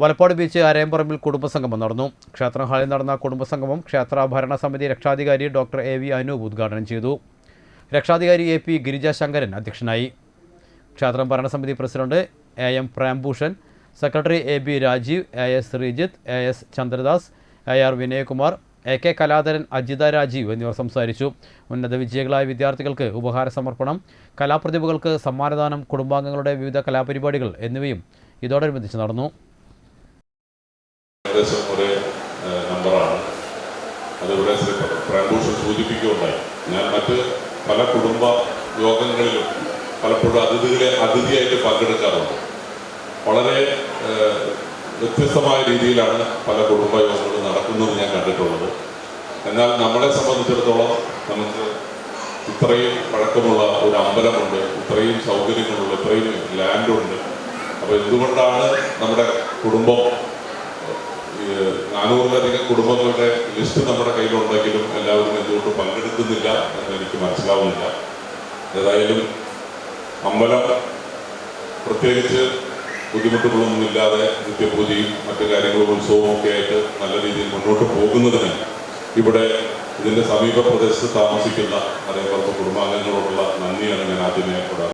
Valappad beach Arayamparambil കുടുംബസംഗമം നടന്നു. ക്ഷേത്ര ഹാളിൽ നടന്ന കുടുംബസംഗമം ക്ഷേത്ര ഭരണസമിതി രക്ഷാധികാരി ഡോക്ടർ എ വി അനൂപ് ഉദ്ഘാടനം ചെയ്തു. രക്ഷാധികാരി എ പി ഗിരിജ ശങ്കരൻ അധ്യക്ഷനായി. ക്ഷേത്രം ഭരണസമിതി president A M Prembhushan secretary A B Rajeev A S Sreejith A S Chandradas A R Vinayakumar A K Kaladharan Ajitha Rajeev എന്നിവർ സംസാരിച്ചു. ഉന്നത വിജയികളായ വിദ്യാർത്ഥികൾക്ക് ഉപഹാര സമർപ്പണം കലാപ്രതിഭകൾക്ക് സമ്മാനദാനം കുടുംബാംഗങ്ങളുടെ വിവിധ കലാപരിപാടികൾ എന്നിവയും ഇതോടനുബന്ധിച്ച് നടന്നു. ഏകദേശം ഒരേ നമ്പറാണ്. അതിവിടെ ശ്രീ സൂചിപ്പിക്കുകയുണ്ടായി. ഞാൻ മറ്റ് പല കുടുംബ യോഗങ്ങളിലും പലപ്പോഴും അതിഥികളെ അതിഥിയായിട്ട് പങ്കെടുക്കാറുണ്ട്. വളരെ വ്യത്യസ്തമായ രീതിയിലാണ് പല കുടുംബ യോഗങ്ങളും നടക്കുന്നത് ഞാൻ കണ്ടിട്ടുള്ളത്. എന്നാൽ നമ്മളെ സംബന്ധിച്ചിടത്തോളം നമുക്ക് ഇത്രയും പഴക്കമുള്ള ഒരു അമ്പലമുണ്ട് ഇത്രയും സൗകര്യങ്ങളുണ്ട് ഇത്രയും ലാൻഡുണ്ട്. അപ്പോൾ എന്തുകൊണ്ടാണ് നമ്മുടെ കുടുംബം നാനൂറിലധികം കുടുംബങ്ങളുടെ ലിസ്റ്റ് നമ്മുടെ കയ്യിലുണ്ടെങ്കിലും എല്ലാവരും എന്തുകൊണ്ട് പങ്കെടുക്കുന്നില്ല എന്ന് എനിക്ക് മനസ്സിലാവുന്നില്ല. ഏതായാലും അമ്പലം പ്രത്യേകിച്ച് ബുദ്ധിമുട്ടുകളൊന്നുമില്ലാതെ നിത്യപൂജയും മറ്റു കാര്യങ്ങളും ഉത്സവവും ഒക്കെ ആയിട്ട് നല്ല രീതിയിൽ മുന്നോട്ട് പോകുന്നതിന് ഇവിടെ ഇതിന്റെ സമീപ പ്രദേശത്ത് താമസിക്കുന്ന അതേപോലത്തെ കുടുംബാംഗങ്ങളോടുള്ള നന്ദിയാണ് ഞാൻ ആദ്യമേ ഇവിടെ